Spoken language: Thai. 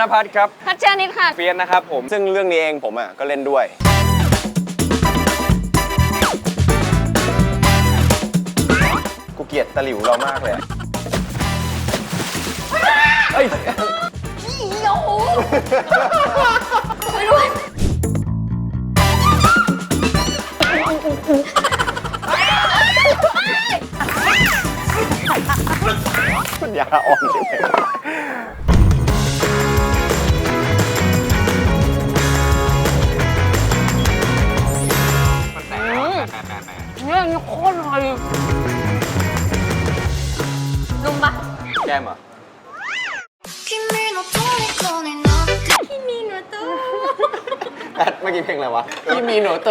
นภัทรครับพัชชานิดค่ะ เฟียสนะครับผมซึ่งเรื่องนี้เองผมอะก็เล่นด้วย กูเกลียดตะหลิวเรามากเลยอะเฮ้ยโอ้โหช่วยด้วยปัญญาอ่อนใช่ไนโคตรอร่อยนุ่มปะแก้มอพี่มีแอดเมื่อกี้เพลงอะไรวะอีมีหนูโต